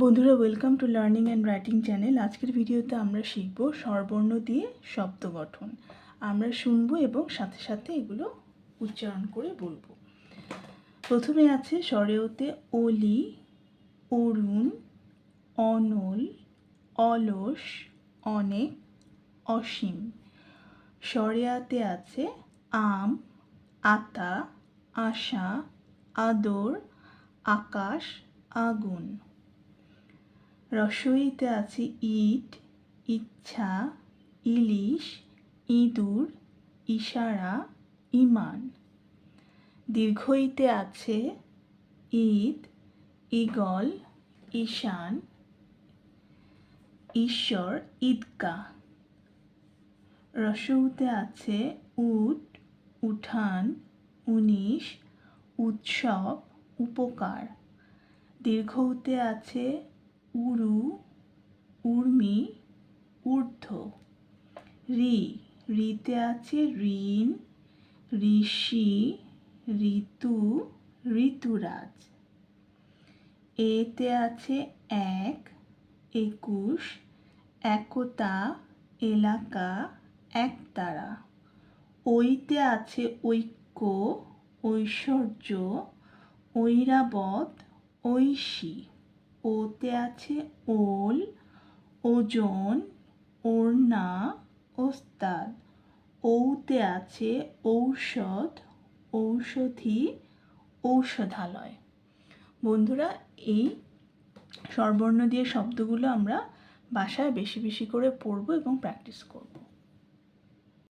বন্ধুরা welcome to learning and writing channel আজকের ভিডিওতে আমরা শিখব স্বরবর্ণ দিয়ে শব্দ গঠন। আমরা শুনব এবং সাথে সাথে এগুলো উচ্চারণ করে বলব। প্রথমে আছে স্বরেওতে অলি, অরুণ, অনল, অলস অনেক অসীম। স্বরেয়াতে আছে আম, আতা, আশা, আদর, আকাশ, আগুন। রসইতে আছে ইট, ইচ্ছা, ইলিশ, ইঁদুর, ইশারা, ইমান। দীর্ঘইতে আছে ঈদ ইগল ঈশান, ঈশ্বর, ঈদগাহ। রসৌতে আছে উট, উঠান, উনিশ, উৎসব, উপকার। দীর্ঘতে আছে উরু, উর্মি, ঊর্ধ্ব। ঋ ঋতে আছে ঋণ, ঋষি, ঋতু, ঋতুরাজ। এতে আছে এক, একুশ, একতা, এলাকা, একতারা। ঐতে আছে ঐক্য, ঐশ্বর্য, ঐরাবত, ঐশী। ওতে আছে ওল, ওজন, ওড়না, ওস্তাদ। ঔতে আছে ঔষধ, ঔষধি, ঔষধালয়। বন্ধুরা, এই স্বরবর্ণ দিয়ে শব্দগুলো আমরা বাসায় বেশি বেশি করে পড়ব এবং প্র্যাকটিস করব।